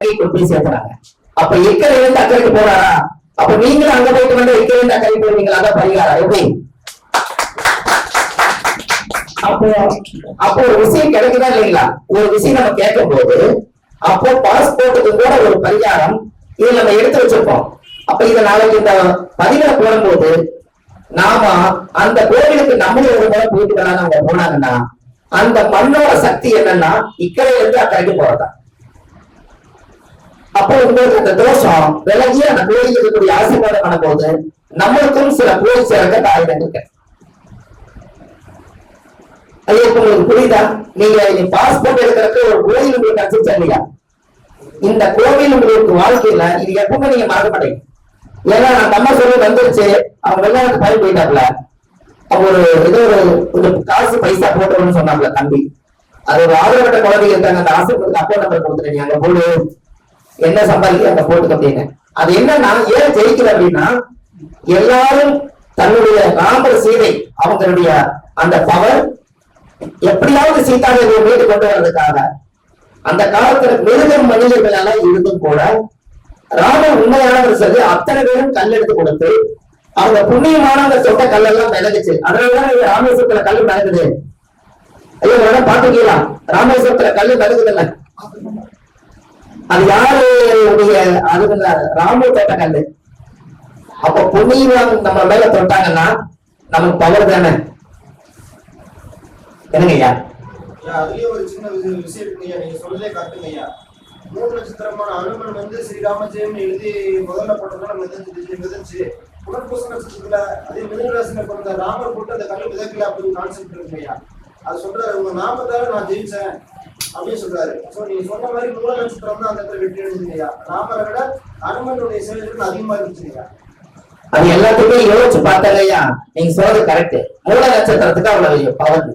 கொண்டு போய் அப்ப இக்கரை இருந்து அக்கறைக்கு போறாரா? அப்ப நீங்களும் அங்க போயிட்டு வந்து இக்கரை இருந்து அக்கறைக்கு போவீங்களா அதான் பரிகாரம். எப்படி? அப்போ அப்போ ஒரு விஷயம் கிடைக்குதா இல்லைங்களா? ஒரு விஷயம் நம்ம கேட்கும் போது அப்போ பாஸ்போர்ட்டுக்கு கூட ஒரு பரிகாரம் இதை நம்ம எடுத்து வச்சிருப்போம். அப்ப இதை நாளைக்கு இந்த பதிவுல போடும்போது நாம அந்த கோவிலுக்கு நம்மளே ஒரு முறை போயிட்டு வராங்க அவங்க போனாங்கன்னா அந்த மண்ணோட சக்தி என்னன்னா இக்கரையில இருந்து அக்கறைக்கு போறதா அப்போ உங்களுக்கு அந்த தோஷம் விலகி அந்த கோயிலுக்கு இருக்கக்கூடிய ஆசீர்வாதம் பண்ணும்போது நம்மளுக்கும் சில கோயில் சேர்க்க தாயிடம் இருக்கு. ஐயா உங்களுக்கு புரியுதா? நீங்க பாஸ்போர்ட் எடுக்கிறதுக்கு ஒரு கோயில் உங்களுக்கு கிடைச்சிச்சா இல்லையா இந்த கோவில் உங்களுக்கு வாழ்க்கையில இது எப்பவுமே நீங்க மறக்க மாட்டீங்க. ஏன்னா நான் அம்மா சொல்லி வந்துருச்சு. அவங்க வெளிநாட்டு பயிர் போயிட்டாப்ல அவங்க ஒரு ஏதோ ஒரு கொஞ்சம் காசு பைசா போட்டோம்னு சொன்னாப்ல தம்பி. அது ஒரு ஆதரவட்ட குழந்தைங்க இருக்காங்க. அந்த ஆசிரியர் அக்கௌண்ட் நம்பர் கொடுத்துருக்கீங்க அங்க போடு. என்ன சம்பாதிக்க அங்க போட்டுக்க அப்படின்னு அது என்னன்னா ஏன் ஜெயிக்கல அப்படின்னா எல்லாரும் தன்னுடைய ராமர் சீதை அவங்களுடைய அந்த பவர் எப்படியாவது சீதாதேவியை மீது கொண்டு வர்றதுக்காக அந்த காலத்துல மிருகம் மனிதர்களால இருந்தும் கூட ராமர் உண்மையானவர் சொல்லி அத்தனை பேரும் கல் எடுத்து கொடுத்து அவங்க புண்ணியமானவங்க சொந்த கல்லெல்லாம் மிதகுச்சு அதனாலதான் ராமேஸ்வரத்துல கல் மிதகுது ஐயோ மேடம் பாத்துக்கலாம் ராமேஸ்வரத்துல கல் மிதகுதுல்ல அது யாருடைய அது ராமு தொட்ட அப்ப புண்ணியவான் நம்ம மேல தொட்டாங்கன்னா நமக்கு பவர் தானே? என்னங்க ஐயா? அதுலயே ஒரு சின்ன விஷயம் விஷயம் இருக்குங்க ஐயா. நீங்க சொல்றதே கரெக்டுங்க ஐயா. மூணு நட்சத்திரமான அனுமன் வந்து ஸ்ரீராமஜெயம் எழுதி முதல்ல போட்டதுனால மிதந்துச்சு மிதந்துச்சு புனர்பூச நட்சத்திரத்துல அதே மிதனராசில பிறந்த ராமர் போட்டு அந்த கல்லு மிதக்கல அப்படின்னு கான்செப்ட் இருக்கு ஐயா. அது சொல்றாரு உங்க நாமத்தால நான் ஜெயிச்சேன். அப்படின்னு சொல்றாரு. சோ நீங்க சொன்ன மாதிரி மூல நட்சத்திரம் தான் அந்த இடத்துல வெற்றி ராமரை விட அனுமனுடைய செயல்கள் அதிகமா அது எல்லாத்துக்குமே யோசிச்சு பார்த்தாங்க ஐயா நீங்க சொல்றது கரெக்ட் மூல நட்சத்திரத்துக்கு அவ்வளவு பவர்.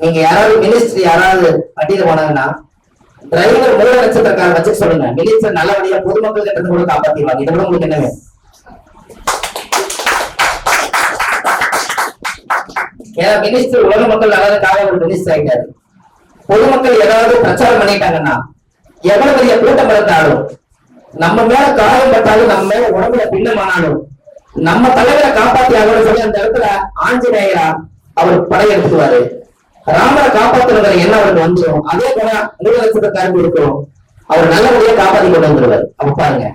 நீங்க யாராவது மினிஸ்ட்ரி யாராவது வண்டியில போனாங்கன்னா டிரைவர் மூல நட்சத்திரக்காரர் வச்சு சொல்லுங்க. மினிஸ்டர் நல்லபடியா பொதுமக்கள் கிட்ட கூட காப்பாத்திடுவாங்க. இதை விட உங்களுக்கு என்ன வேணும்? ஏன்னா மினிஸ்டர் உலக மக்கள் நல்லதுக்காக ஒரு மினிஸ்டர் ஆயிட்டாரு. பொதுமக்கள் ஏதாவது பிரச்சாரம் பண்ணிட்டாங்கன்னா எவ்வளவு பெரிய கூட்டம் இருந்தாலும் நம்ம மேல காயம் பட்டாலும் நம்ம மேல உடம்புல பின்னமானாலும் நம்ம தலைவரை காப்பாத்தி சொல்லி அந்த இடத்துல ஆஞ்சநேயரா அவர் படையெடுத்துவாரு ராமரை காப்பாத்துறதுல என்ன அவருக்கு வந்துடும் அதே போல மூல நட்சத்திரக்காரங்க இருக்கிறோம். அவர் நல்லபடியா காப்பாத்தி கொண்டு வந்துருவாரு. அப்ப பாருங்க.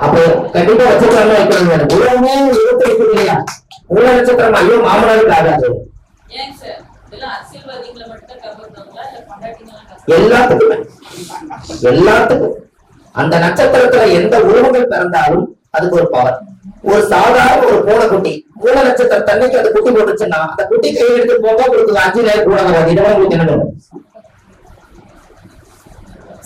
அப்ப கண்டிப்பா வச்சிருக்காங்க வைக்கணும் உலகமே இருபத்தி வைக்கிறது இல்லையா? மூல நட்சத்திரம் ஐயோ மாமனாருக்கு ஆகாது ஏன் சார் இதெல்லாம் அரசியல்வாதிகளை மட்டும் கவர்ந்தாங்களா இல்ல பொண்டாட்டிங்களாம் கவர்ந்தாங்களா? எல்லாத்துக்குமே. எல்லாத்துக்கும். அந்த நட்சத்திரத்துல எந்த உருவங்கள் பிறந்தாலும் அதுக்கு ஒரு பவர் ஒரு சாதாரண ஒரு பூனைக்குட்டி மூல நட்சத்திர தன்னைக்கு அது குட்டி போட்டுச்சுன்னா அந்த குட்டி கையை எடுத்து போக உங்களுக்கு அஞ்சு நேரம் கூட வராது இதெல்லாம் உங்களுக்கு என்ன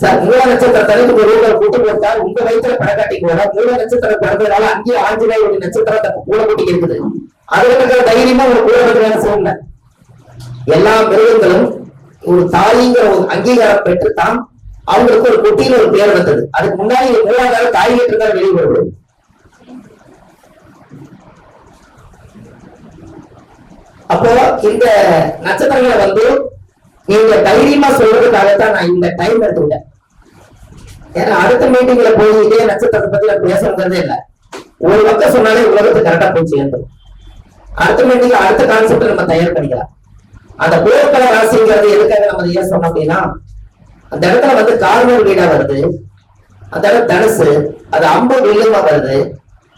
சார் மூல நட்சத்திர தண்ணிக்கு ஒரு ஊரில் குட்டி போட்டா உங்க வயிற்றுல படக்காட்டி கூட மூல நட்சத்திரம் பிறந்ததுனால அங்கேயே ஆஞ்சநேயர் ஒரு நட்சத்திரத்தை கூட குட்டி இருக்குது. அதுல இருக்கிற தைரியமா ஒரு கூட வேலை செய்யல எல்லா மிருகங்களும் ஒரு தாயிங்கிற ஒரு அங்கீகாரம் பெற்றுத்தான் அவங்களுக்கு ஒரு குட்டியில ஒரு பேர் வந்தது. அதுக்கு முன்னாடி மூலாதார தாய் தான் வெளியே வருவது அப்போ இந்த நட்சத்திரங்களை வந்து நீங்க தைரியமா சொல்றதுக்காகத்தான் நான் இந்த டைம் எடுத்துக்கிட்டேன். ஏன்னா அடுத்த மீட்டிங்ல போய் இதே நட்சத்திரத்தை பத்தி நான் பேசுறதே இல்லை. ஒரு பக்கம் சொன்னாலே உலகத்துக்கு கரெக்டா போய் சேர்ந்துடும் அடுத்த மீட்டிங்ல அடுத்த கான்செப்ட் நம்ம தயார் பண்ணிக்கலாம். அந்த போர்க்கள ராசிங்கிறது எதுக்காக நம்ம ஏன் சொன்னோம் அப்படின்னா அந்த இடத்துல வந்து கார்னர் வீடா வருது. அந்த இடம் தனுசு. அது அம்பு வில்லுமா வருது.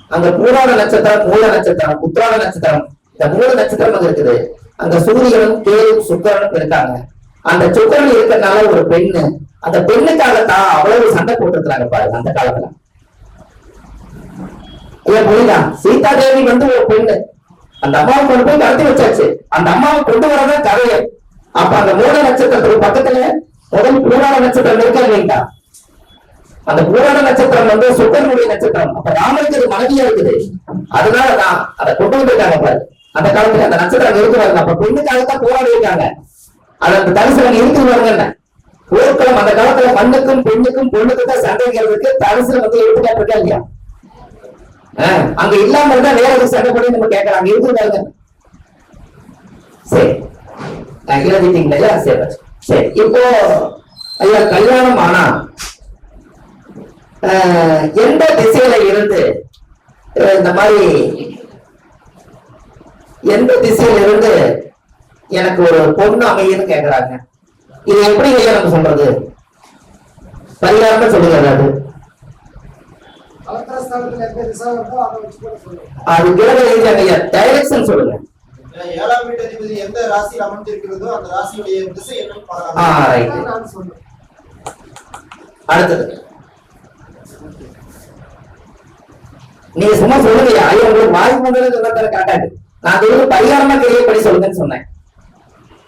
அங்க பூராட நட்சத்திரம் மூல நட்சத்திரம் உத்திராட நட்சத்திரம். இந்த மூணு நட்சத்திரம் அங்க இருக்குது. அங்க சூரியனும் கேதும் சுக்கரனும் இருக்காங்க. அந்த சுக்கரன் இருக்கிறதுனால ஒரு பெண்ணு. அந்த பெண்ணுக்காக தான் அவ்வளவு சண்டை போட்டுருக்காங்க பாருங்க அந்த காலத்துல. ஏன் புரியுதா? சீதா தேவி வந்து ஒரு பெண்ணு. அந்த அம்மாவை கொண்டு போய் கடத்தி வச்சாச்சு. அந்த அம்மாவை கொண்டு வரதான் கதையை அப்ப அந்த மூல நட்சத்திரத்துக்கு பக்கத்துல முதல் பூராண நட்சத்திரம் இருக்கா இல்லைங்களா? அந்த பூராண நட்சத்திரம் வந்து சுக்கரனுடைய நட்சத்திரம். அப்ப ராமனுக்கு அது மனைவியா இருக்குது. அதனாலதான் அதை கொண்டு வந்திருக்காங்க பாரு. அந்த காலத்துல அந்த நட்சத்திரம் இருக்கிறாங்க அப்ப பெண்ணுக்காகத்தான் போராடி இருக்காங்க. அது அந்த தரிசனம் இருந்து வருங்க போர்க்களம் அந்த காலத்துல மண்ணுக்கும் பெண்ணுக்கும் பொண்ணுக்கும் தான் சண்டைங்கிறதுக்கு தரிசனம் வந்து எடுத்துக்காட்டு இருக்கா இல்லையா? அங்க இல்லாம இருந்தா வேற ஒரு சண்டை போட்டு நம்ம கேட்கலாம். அங்க இருக்குதாங்க சரி. அஹ் எழுதிட்டீங்களா சரி சரி. இப்போ ஐயா கல்யாணம் ஆனா எந்த திசையில இருந்து இந்த மாதிரி எந்த திசையில இருந்து எனக்கு ஒரு பொண்ணு அமையுன்னு கேக்குறாங்க. இது எப்படி ஐயா நம்ம சொல்றது? பரிகாரமா சொல்லுங்க அது கலத்திரஸ்தானத்துல எந்த திசை வருதோ அதை அது கிரக ரீதியாக டைரக்ஷன் சொல்லுங்க. ஏன்னா ஏழாம் வீட்டு அதிபதி எந்த ராசியில் அமர்ந்திருக்கிறதோ அந்த ராசியுடைய திசை என்னன்னு ஆ பார்க்கலாம் ரைட் அதான் நான் சொல்றேன். அடுத்தது. நீங்க சும்மா சொல்லுங்க ஐயா உங்களுக்கு வாய் மண்டலம் சொன்னதான காட்டாது நான் சொல்லுங்க பரிகாரமா தெரியப்படி சொல்லுங்கன்னு சொன்னேன்.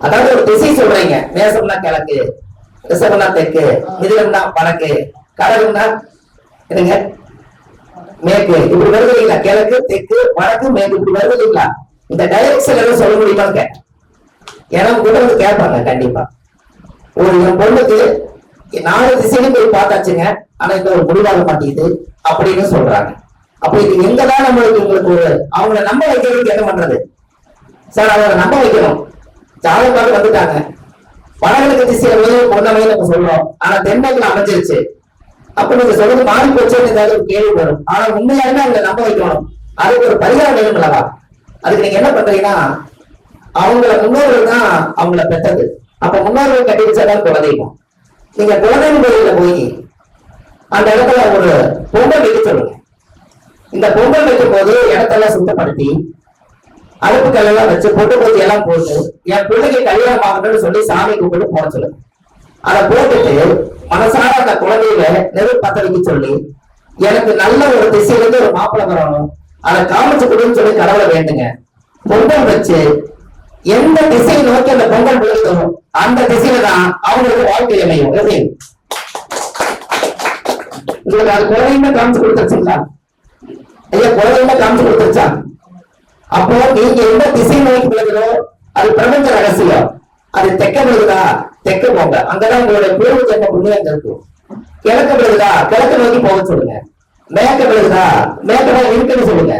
அதாவது ஒரு திசை சொல்றீங்க. மேசம்னா கிழக்கு தெற்கு மிருகம்னா வடக்கு கடகம்னா என்னங்க? மேற்கு. இப்படி வருது இல்லைங்களா கிழக்கு தெற்கு வடக்கு மேற்கு. இப்படி வருது இல்லைங்களா இந்த டைரக்ஷன் எல்லாம் சொல்ல முடியுமாங்க கேட்டேன் கூட வந்து கேட்பாங்க கண்டிப்பா. ஒரு என் பொண்ணுக்கு நாலு திசையிலும் போய் பார்த்தாச்சுங்க. ஆனா இந்த ஒரு முடிவாக மாட்டேங்குது அப்படின்னு சொல்றாங்க. அப்ப இது எங்கதான் நம்மளுக்கு உங்களுக்கு ஒரு அவங்கள நம்ப வைக்கிறதுக்கு என்ன பண்றது? சார் அவங்கள நம்ப வைக்கணும். ஜாதகம் பார்த்து வந்துட்டாங்க. வடகிழக்கு திசையில போய் நம்ம சொல்றோம். ஆனா தென்மேற்குல அமைஞ்சிருச்சு. அப்ப நீங்க சொல்றது மாறி போச்சேன்னு ஏதாவது ஒரு கேள்வி வரும். ஆனா உண்மையாலுமே அவங்களை நம்ப வைக்கணும். அதுக்கு ஒரு பரிகாரம் வேணும் அல்லவா? அதுக்கு நீங்க என்ன பண்றீங்கன்னா அவங்கள முன்னோர்கள் தான் அவங்கள பெற்றது. அப்ப முன்னோர்கள் கட்டி வச்சாதான் குலதெய்வம் நீங்க குலதெய்வம் கோயில போய் அந்த இடத்துல ஒரு பொங்கல் வைக்க சொல்லுங்க. இந்த பொங்கல் வைக்கும் போது இடத்தெல்லாம் சுத்தப்படுத்தி அடுப்பு எல்லாம் வச்சு பொட்டு பூச்சி எல்லாம் போட்டு என் பிள்ளைக்கு கல்யாணம் ஆகணும்னு சொல்லி சாமி கும்பிட்டு போட சொல்லுங்க. அதை போட்டுட்டு மனசார அந்த குழந்தையில நெருப்பு பத்த வைக்க சொல்லி எனக்கு நல்ல ஒரு திசையில இருந்து ஒரு மாப்பிளை வரணும். அதை காமிச்சு கொடுன்னு சொல்லி கடவுளை வேண்டுங்க. பொங்கல் வச்சு எந்த திசையை நோக்கி அந்த பொங்கல் விழுதோ அந்த திசையில தான் அவங்களுக்கு வாழ்க்கை அமையும். எப்படி? உங்களுக்கு அது குழந்தையுமே காமிச்சு கொடுத்துருச்சுங்களா? ஐயா குழந்தையுமே காமிச்சு கொடுத்துருச்சா? அப்போ நீங்க எந்த திசை நோக்கி விழுகிறோ அது பிரபஞ்ச ரகசியம். அது தெக்க விழுகுதா? தெக்க போங்க அங்கதான் உங்களுடைய பூர்வ ஜென்ம புண்ணியம் இருக்கு கிழக்கு விழுகுதா கிழக்கு நோக்கி போக சொல்லுங்க. மேற்க விழுகுதா மேற்க இருக்குன்னு சொல்லுங்க.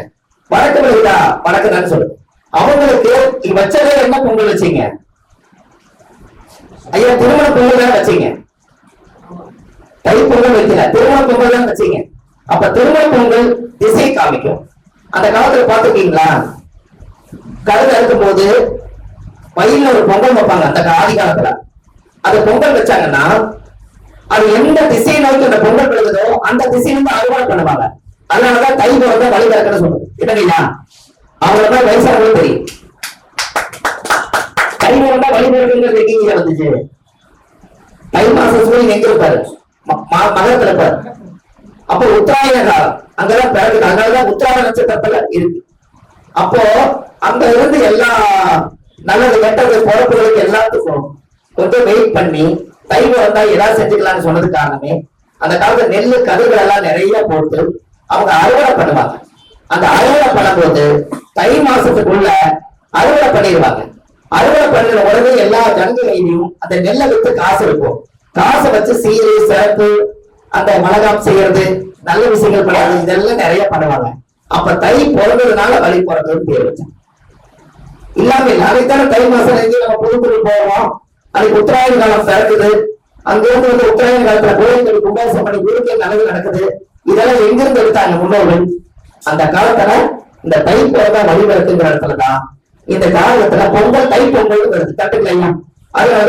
வடக்கு விழுகுதா வடக்கு தான் சொல்லுங்க. அவங்களுக்கு வச்சதே என்ன பொங்கல் வச்சீங்க? ஐயா திருமண பொங்கல் தான் வச்சீங்க? தை பொங்கல் வைக்கல. திருமண பொங்கல் தான் வச்சீங்க. அப்ப திருமண பொங்கல் திசை காமிக்கும். அந்த காலத்துல பாத்துருக்கீங்களா கழுத இருக்கும் போது வயல்ல ஒரு பொங்கல் வைப்பாங்க. அந்த ஆதி காலத்துல. அது பொங்கல் வச்சாங்கன்னா அது எந்த திசையை நோக்கி அந்த பொங்கல் விழுகுதோ அந்த திசையிலிருந்து அறுவடை பண்ணுவாங்க. அதனாலதான் தை பிறந்த வழி பிறக்கன்னு சொல்லுது இல்லைங்களா அவங்களதான் வயசானவங்களும் தெரியும். தை பிறந்தா வழி பிறக்குங்கிறது எங்க வந்துச்சு. தை மாசம் சூரியன் எங்க இருப்பாரு? ம- மகரத்துல இருப்பாரு. அப்போ உத்தராயண காலம். அங்கதான் பிறகு அதனாலதான் உத்தராயண நட்சத்திரத்துல இருக்கு. அப்போ அங்க இருந்து எல்லா நல்லது கெட்டது பொறுப்புகளுக்கு எல்லாத்துக்கும் கொஞ்சம் வெயிட் பண்ணி தை வந்தா ஏதாவது செஞ்சுக்கலாம்னு சொன்னது காரணமே அந்த காலத்துல நெல்லு கதிர்கள் எல்லாம் நிறைய போட்டு அவங்க அறுவடை பண்ணுவாங்க. அந்த அறுவடை பண்ணும்போது தை மாசத்துக்குள்ள அறுவடை பண்ணிடுவாங்க. அறுவடை பண்ணுற உடனே எல்லா ஜனங்களையும் அந்த நெல்லை வித்து காசு இருக்கும். காசை வச்சு சீரு சிறப்பு அந்த வளகாம் செய்யறது நல்ல விஷயங்கள் பண்ணாது இதெல்லாம் நிறைய பண்ணுவாங்க. அப்ப தை பிறந்ததுனால வழி பிறந்ததுன்னு பேர் வச்சேன். இல்லாம இல்லை அதைத்தானே தை மாசம் நம்ம புதுக்குடி போவோம். அன்னைக்கு உத்தராயண காலம் பிறக்குது. அங்கிருந்து வந்து உத்தராயண காலத்துல கோயில்கள் கும்பாசம் பண்ணி குருக்கள் நல்லது நடக்குது. இதெல்லாம் எங்கிருந்து எடுத்தாங்க முன்னோர்கள்? அந்த காலத்துல இந்த தை பிறந்தா வழி இடத்துலதான். இந்த காலத்துல பொங்கல் தை பொங்கல் வருது தட்டுக்கலையா அதனால